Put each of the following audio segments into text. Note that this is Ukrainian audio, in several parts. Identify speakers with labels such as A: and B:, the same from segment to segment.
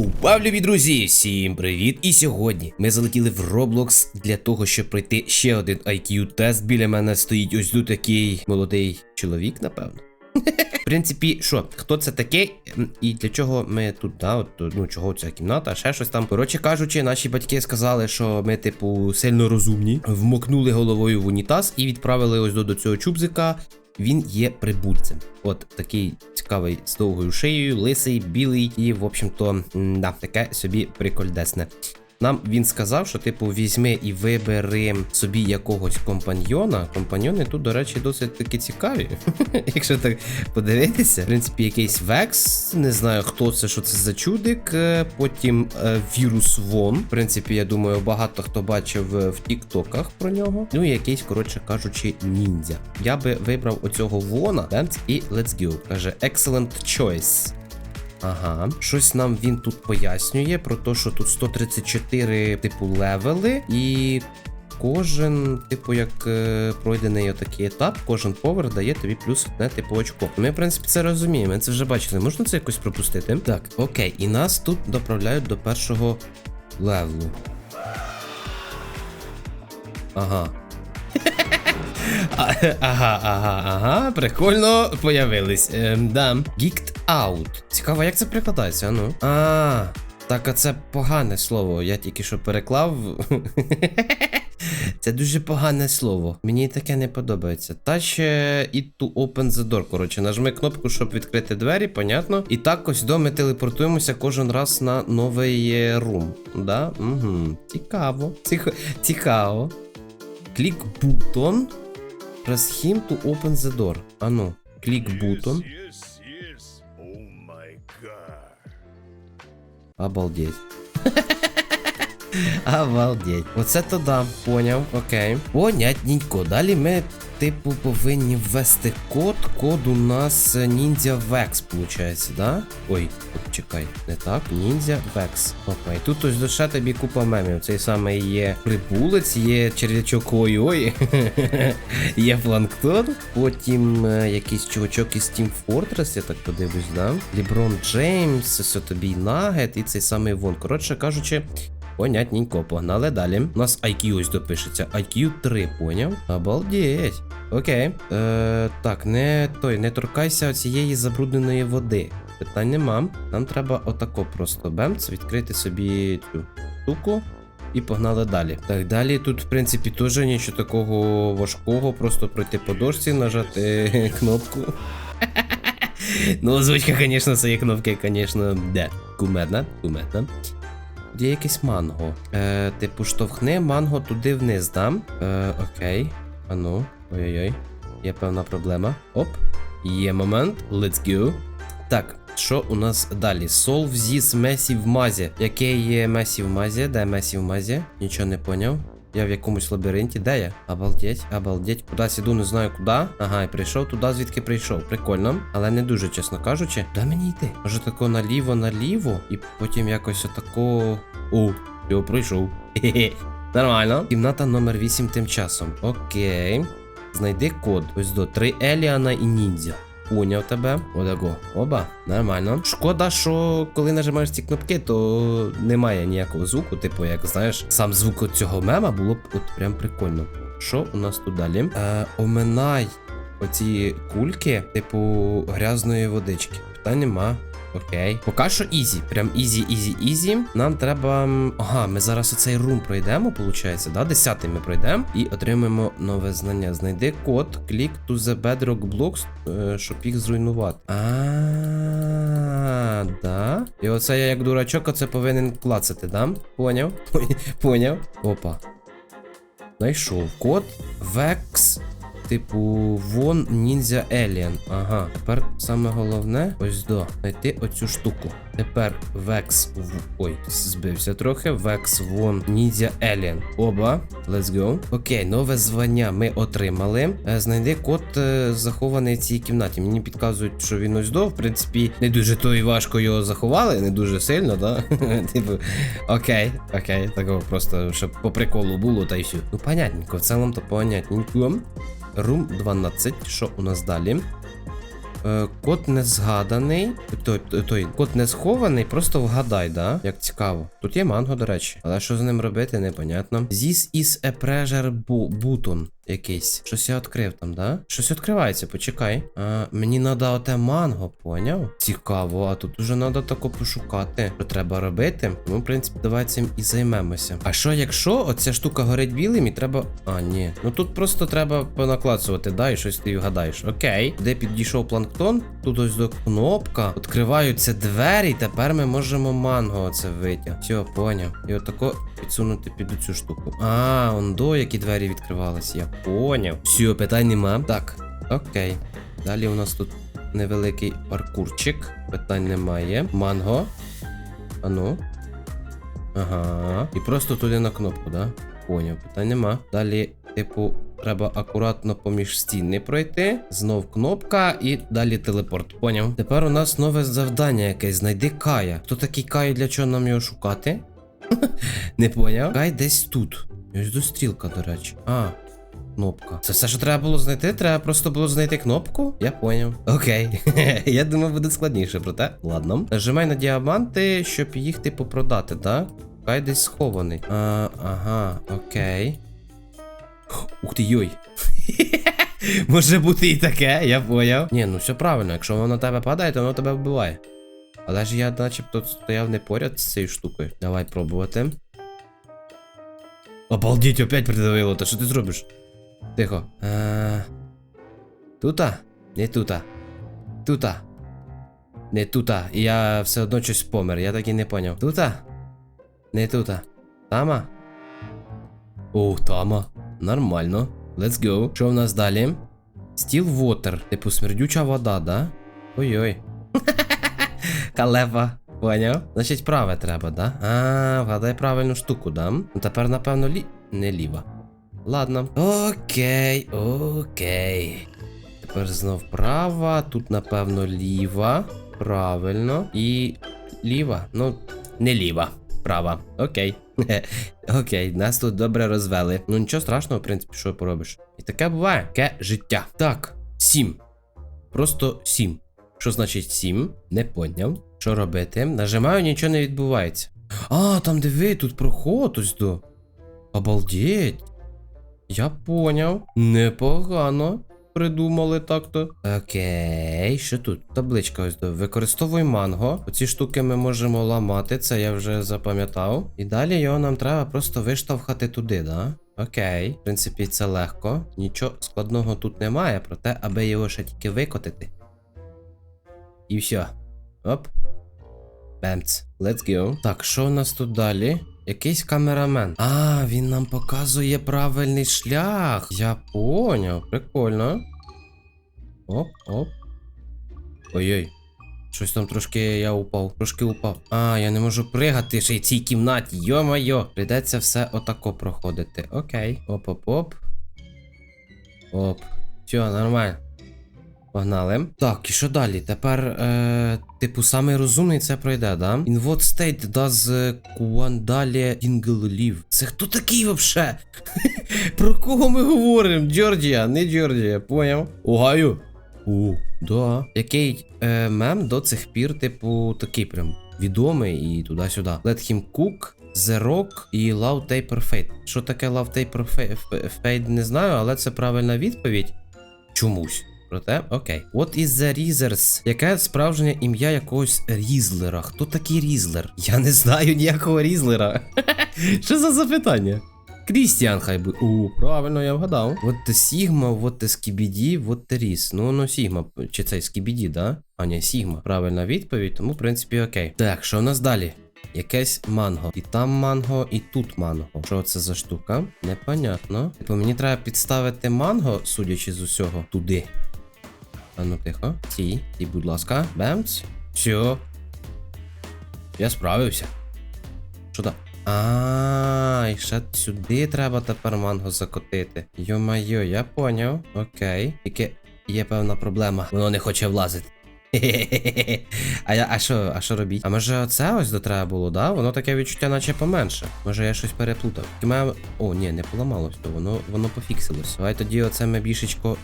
A: Упав, друзі! Всім привіт! І сьогодні ми залетіли в Roblox для того, щоб пройти ще один IQ-тест. Біля мене стоїть ось тут такий молодий чоловік, напевно. В принципі, що, хто це такий і для чого ми тут, да, от, ну чого ця кімната, ще щось там. Коротше кажучи, наші батьки сказали, що ми, типу, сильно розумні, вмокнули головою в унітаз і відправили ось до, до цього чубзика. Він є прибульцем. От такий цікавий з довгою шиєю, лисий, білий, і, в общем-то, да, таке собі прикольдесне. Нам він сказав, що типу візьми і вибери собі якогось компаньйона. Компаньйони тут, до речі, досить таки цікаві. Якщо так подивитися, в принципі, якийсь Векс, не знаю хто це, що це за чудик. е, Потім е, вірус Вон. В принципі, я думаю, багато хто бачив е, в Тіктоках про нього. Ну і якийсь, коротше кажучи, ніндзя. Я би вибрав оцього Вона. Денс і let's go. Каже, excellent choice. Ага, щось нам він тут пояснює про те, що тут 134 типу левели, і кожен, типу, як е, пройдений отакий етап, кожен поверх дає тобі плюс одне типу очко. Ми, в принципі, це розуміємо, ми це вже бачили. Можна це якось пропустити? Так, окей, і нас тут доправляють до першого левелу. Ага. Ага, ага, ага, прикольно появились. Ем, да. Geeked out. Цікаво, як це перекладається, а ну. А, так, а це погане слово. Я тільки що переклав. Це дуже погане слово. Мені таке не подобається. Touch е, it to open the door. Коротше, нажми кнопку, щоб відкрити двері, понятно. І так ось до ми телепортуємося кожен раз на новий е, рум. Да? Угу. Цікаво. Цікаво. Клік бутон. Press him to open the door. Ану, клік.
B: Oh god.
A: Обалдеть. Обалдеть. Оце то да, поняв, окей. Понятненько. Далі ми, типу, повинні ввести код. Код у нас е, Ninja Vex, виходить, да? Ой, чекай, не так. Ninja Vex. І тут ось лише тобі купа мемів. Цей самий є прибулець, є черв'ячок ой-ой. є планктон. Потім е, якийсь чувачок із Team Fortress, я так подивлюсь, да? Ліброн Джеймс, ось тобі Нагет і цей самий Вон. Коротше кажучи. Понятненько, погнали далі. У нас IQ ось допишеться. IQ 3, поняв? Обалдеть. Окей. Е, так, не той, не торкайся цієї забрудненої води. Питань нема. Нам треба отако просто бемц, відкрити собі цю штуку. І погнали далі. Так, далі тут, в принципі, теж нічого такого важкого. Просто пройти по дошці, нажати кнопку. Ну, озвучка, звісно, цієї кнопки, звісно, де. Кумедна, кумедна. Тут є якесь манго. Е, типу, штовхни манго туди вниз, дам. Е, окей. Ану. Ой-ой-ой. Є певна проблема. Оп. Є момент. Let's go. Так, що у нас далі? Solve this Месі в мазі. Яке є Месі в мазі? Де Месі в мазі? Нічого не поняв. Я в якомусь лабіринті, де я? Обалдеть, обалдеть. Кудись іду, не знаю куди. Ага, і прийшов туди, звідки прийшов. Прикольно. Але не дуже, чесно кажучи. Де мені йти? Може тако наліво, наліво, і потім якось отако. О, я прийшов. Хе-хе. Нормально. Кімната номер 8 тим часом. Окей. Знайди код. Ось до 3 Еліана і ніндзя. Поняв тебе. Отако. Оба, нормально. Шкода, що коли нажимаєш ці кнопки, то немає ніякого звуку. Типу, як знаєш, сам звук цього мема було б от прям прикольно. Що у нас тут далі? Е, оминай оці кульки, типу, грязної водички. Питань нема. Окей. Поки що ізі. Прям ізі, ізі, ізі. Нам треба. Ага, ми зараз оцей рум пройдемо, виходить, да? Десятий ми пройдемо і отримаємо нове знання. Знайди код, клік to the bedrock blocks, е, щоб їх зруйнувати. А, да. І оце я як дурачок, оце повинен клацати, да? Поняв? Поняв. Опа. Знайшов код Vex. Типу, вон ніндзя Alien. Ага. Тепер саме головне ось до знайти оцю штуку. Тепер Vex в. Ой, збився трохи. Vex вон ніндзя Alien. Оба. Let's go. Окей, нове звання ми отримали. Е, Знайди код е, захований в цій кімнаті. Мені підказують, що він ось до. В принципі, не дуже то і важко його заховали, не дуже сильно, да? Типу, окей, окей, такого просто, щоб по приколу було, та й все. Ну, понятненько, в цілому то понятненько. Рум 12. Що у нас далі? Е, код не згаданий. Той, той код не схований, просто вгадай, да? Як цікаво. Тут є манго, до речі. Але що з ним робити, непонятно. This is a pressure button якийсь. Щось я відкрив там, да? Щось відкривається, почекай. А, мені треба оте манго, поняв? Цікаво, а тут уже треба тако пошукати. Що треба робити? Ну, в принципі, давай цим і займемося. А що, якщо оця штука горить білим і треба. А, ні. Ну тут просто треба понаклацувати, да, і щось ти вгадаєш. Окей. Де підійшов планктон? Тут ось до кнопка. Відкриваються двері, і тепер ми можемо манго оце витягти. Все, поняв. І отако підсунути під цю штуку. А, он до які двері відкривались. Поняв. Все, питань нема. Так, окей. Далі у нас тут невеликий паркурчик. Питань немає. Манго. Ану. Ага. І просто туди на кнопку, да? Поняв, питань нема. Далі, типу, треба акуратно поміж стіни пройти. Знов кнопка і далі телепорт. Поняв. Тепер у нас нове завдання якесь. Знайди Кая. Хто такий Кай, для чого нам його шукати? Не поняв. Кай десь тут. Ось до стрілка, до речі. А. Кнопка. Це все, що треба було знайти? Треба просто було знайти кнопку? Я поняв. Окей. Я думав, буде складніше, проте. Ладно. Нажимай на діаманти, щоб їх типу продати, так? Кай десь схований. А, ага, окей. Ух ти йой. Може бути і таке, я поняв. Ні, ну все правильно, якщо воно на тебе падає, то воно тебе вбиває. Але ж я начебто стояв не поряд з цією штукою. Давай пробувати. Обалдіть, опять придавило, та що ти зробиш? Тихо. Е... Тута? Не тута. Тута. Не тута. Я все одно щось помер, я так і не поняв. Тута? Не тута. Тама? О, тама. Нормально. Let's go. Що в нас далі? Steel water. Типу смердюча вода, да? Ой-ой. Калепа. Поняв? Значить, праве треба, да? А, вгадай правильну штуку, да? Ну тепер, напевно, лі. Не ліва. Ладно. Окей, окей. Тепер знов права. Тут, напевно, ліва. Правильно. І ліва. Ну, не ліва. Права. Окей. Окей, нас тут добре розвели. Ну нічого страшного, в принципі, що поробиш. І таке буває. Таке життя. Так, сім. Просто сім. Що значить сім? Не поняв. Що робити? Нажимаю, нічого не відбувається. А, там диви, тут проход ось до. Обалдеть. Я поняв. Непогано. Придумали так-то. Окей, що тут? Табличка ось до. Використовуй манго. Оці штуки ми можемо ламати, це я вже запам'ятав. І далі його нам треба просто виштовхати туди, да? Окей. В принципі, це легко. Нічого складного тут немає, проте, аби його ще тільки викотити. І все. Оп. Бемц. Let's go. Так, що у нас тут далі? Якийсь камерамен. А, він нам показує правильний шлях. Я поняв. Прикольно. Оп, оп. Ой-ой. Щось там трошки я упав. Трошки упав. А, я не можу пригати ще й цій кімнаті. Йо-майо. Прийдеться все отако проходити. Окей. Оп-оп-оп. Оп. Все, нормально. Погнали. Так, і що далі? Тепер, е, типу, самий розумний це пройде, да? In what state does Куандалія Дінгл live? Це хто такий вообще? Про кого ми говоримо? Джорджія, не Джорджія, поняв? Угаю. У, да. Який е, мем до цих пір, типу, такий прям відомий і туди-сюди. Let him cook. The Rock і Love Taper Fate. Що таке Love Taper Fa- Fate, не знаю, але це правильна відповідь. Чомусь. Проте, окей. What is the Reezers? Яке справжнє ім'я якогось Різлера? Хто такий Різлер? Я не знаю ніякого Різлера. Що за запитання? Крістіан хай би. У, правильно, я вгадав. Вот те Сігма, вот те Скібіді, вот те Ріс. Ну, воно Сігма. Чи це Скібіді, да? А, ні, Сігма. Правильна відповідь, тому, в принципі, окей. Так, що у нас далі? Якесь манго. І там манго, і тут манго. Що це за штука? Непонятно. Типу, мені треба підставити манго, судячи з усього, туди. А ну тихо. Ті, ті, будь ласка. Бемц. Все. Я справився. Що там? А, і ще сюди треба тепер манго закотити. Йо-майо, я поняв. Окей. Тільки є певна проблема. Воно не хоче влазити. А я, а що, а що робіть? А може оце ось до треба було, да? Воно таке відчуття, наче поменше. Може я щось переплутав. Тільки. О, ні, не поламалось, то воно, воно пофіксилось. Давай тоді оце ми бішечко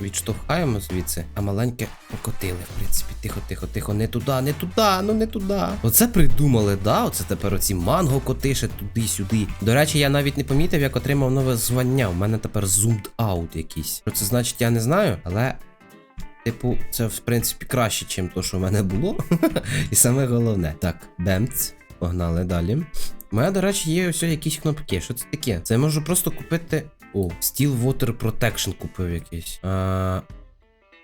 A: відштовхаємо звідси, а маленьке покотили, в принципі. Тихо, тихо, тихо, не туди, не туди, ну не туди. Оце придумали, да? Оце тепер оці манго котише туди-сюди. До речі, я навіть не помітив, як отримав нове звання. У мене тепер zoomed out якийсь. Що це значить, я не знаю, але. Типу, це в принципі краще, ніж то, що в мене було. І саме головне. Так, бемц. Погнали далі. У мене, до речі, є ось якісь кнопки. Що це таке? Це можу просто купити. О, Steel Water Protection купив якийсь. А...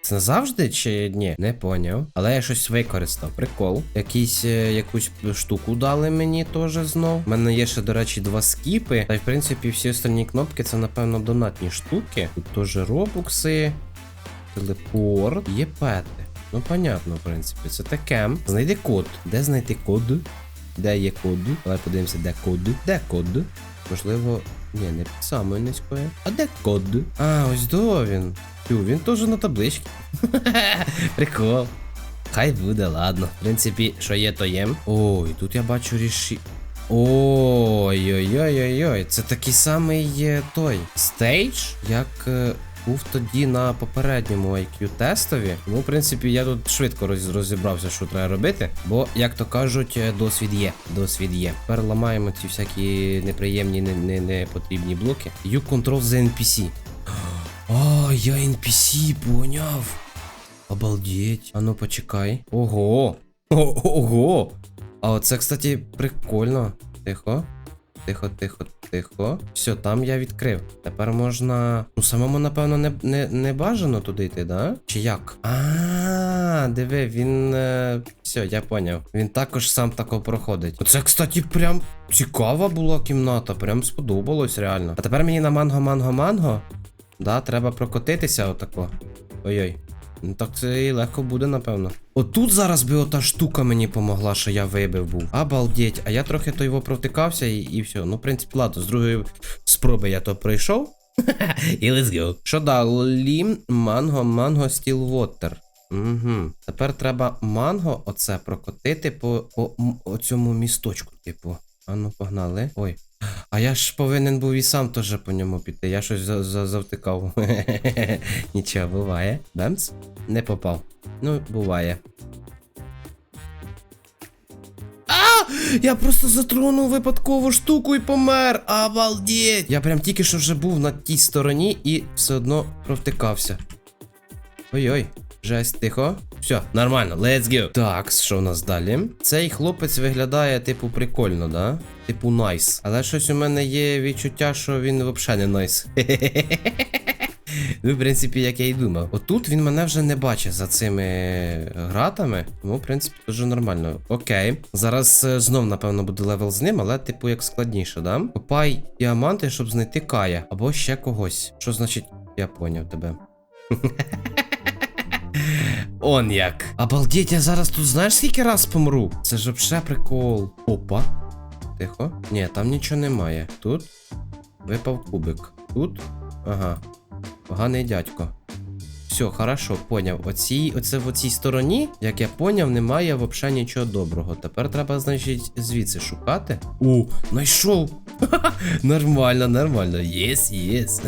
A: Це назавжди чи ні? Не поняв. Але я щось використав. Прикол. Якийсь, е, якусь штуку дали мені теж знов. У мене є ще, до речі, два скіпи. Та й в принципі всі остальні кнопки це, напевно, донатні штуки. Тут теж робукси, телепорт, є пети. Ну, понятно, в принципі, це таке. Знайди код. Де знайти код? Де є код? Давай подивимося, де код. Де код? Можливо. Ні, не під самою низькою. А де код? А, ось до він. Тю, він теж на табличці. Прикол. Хай буде, ладно. В принципі, що є, то є. Ой, тут я бачу ріші. Ой-ой-ой-ой-ой. Це такий самий е, той стейдж, як е, був тоді на попередньому IQ-тестові. Тому, в принципі, я тут швидко розібрався, що треба робити. Бо, як то кажуть, е, досвід є. Досвід є. Тепер ламаємо ці всякі неприємні, не, не, не потрібні блоки. You control the NPC. А, я NPC, поняв. Обалдеть. А ну почекай. Ого. Ого. А оце, кстати, прикольно. Тихо. Тихо, тихо, тихо. Все, там я відкрив. Тепер можна. Ну, самому, напевно, не, не, не бажано туди йти, да? Чи як? А, диви, він. Е... Все, я поняв. Він також сам тако проходить. Оце, кстати, прям цікава була кімната. Прям сподобалось, реально. А тепер мені на манго, манго, манго. Да, треба прокотитися отако. Ой-ой. Ну так це і легко буде, напевно. Отут зараз би ота штука мені помогла, що я вибив був. Обалдеть, а я трохи то його провтикався і, і все. Ну, в принципі, ладно, з другої спроби я то пройшов. І let's go. Що далі? Манго, манго, стіл вотер. Угу. Тепер треба манго оце прокотити по, по м- оцьому місточку, типу. А ну, погнали. Ой. А я ж повинен був і сам теж по ньому піти. Я щось за, за, завтикав. Нічого, буває. Бемц? Не попав. Ну, буває. А! Я просто затронув випадкову штуку і помер. Обалдеть! Я прям тільки що вже був на тій стороні і все одно провтикався. Ой-ой. Жесть, тихо. Все, нормально, let's go. Так, що в нас далі? Цей хлопець виглядає, типу, прикольно, да? Типу, найс. Але щось у мене є відчуття, що він взагалі не найс. Ну, в принципі, як я й думав. Отут він мене вже не бачить за цими гратами. Тому, в принципі, дуже нормально. Окей. Зараз е, знов, напевно, буде левел з ним, але, типу, як складніше, да? Копай діаманти, щоб знайти Кая. Або ще когось. Що значить, я поняв тебе. Он як. Обалдеть, я зараз тут знаєш скільки раз помру? Це ж вообще прикол. Опа. Тихо. Ні, там нічого немає. Тут випав кубик. Тут. Ага. Поганий дядько. Все, хорошо, поняв. Оцій, оце в оцій стороні, як я поняв, немає взагалі нічого доброго. Тепер треба, значить, звідси шукати. О, знайшов! Нормально, нормально. Єс, єс.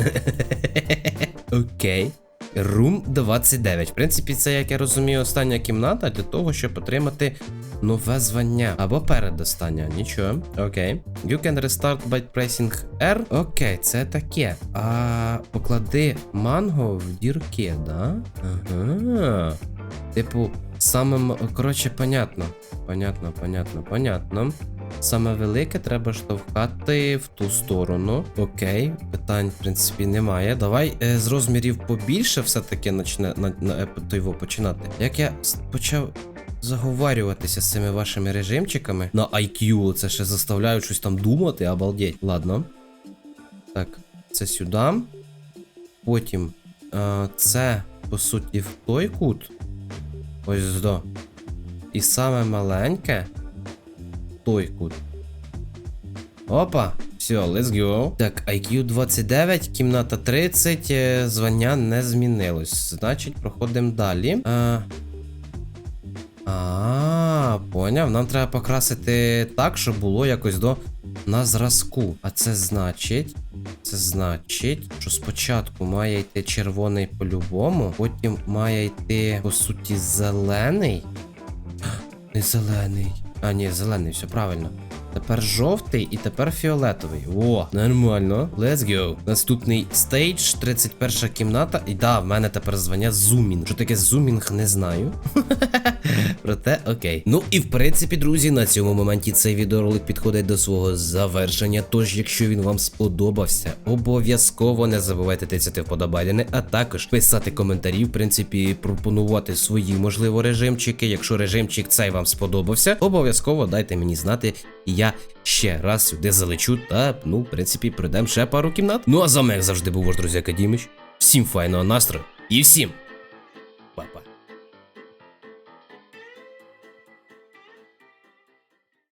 A: Окей. Рум 29. В принципі, це, як я розумію, остання кімната для того, щоб отримати нове звання. Або передостання. Нічого. Окей. You can restart by pressing R. Окей, це таке. А поклади манго в дірки, да? Ага. Типу, самим. Коротше, понятно. Понятно, понятно, понятно. Саме велике треба штовхати в ту сторону. Окей, питань, в принципі, немає. Давай е, з розмірів побільше все-таки начне на, на, е, то його починати. Як я почав заговарюватися з цими вашими режимчиками на IQ, це ще заставляють щось там думати, обалдеть. Ладно. Так, це сюди. Потім е, це, по суті, в той кут. Ось до. І саме маленьке той кут. Опа, все, let's go. Так, IQ 29, кімната 30, е, звання не змінилось. Значить, проходимо далі. А, а, поняв. Нам треба покрасити так, щоб було якось до на зразку. А це значить. Це значить, що спочатку має йти червоний по-любому, потім має йти, по суті, зелений. Не зелений. А, ні, зелений, все правильно. Тепер жовтий і тепер фіолетовий. О, нормально. Let's go. Наступний стейдж, 31 кімната. І да, в мене тепер звання зумінг. Що таке зумінг, не знаю. Проте окей. Ну і в принципі, друзі, на цьому моменті цей відеоролик підходить до свого завершення. Тож, якщо він вам сподобався, обов'язково не забувайте тицяти вподобайдени, а також писати коментарі, в принципі, пропонувати свої, можливо, режимчики. Якщо режимчик цей вам сподобався, обов'язково дайте мені знати, і ще раз сюди залечу та, ну, в принципі, пройдемо ще пару кімнат. Ну а з вами, як завжди, був ваш друзі Акадімич. Всім файного настрою і всім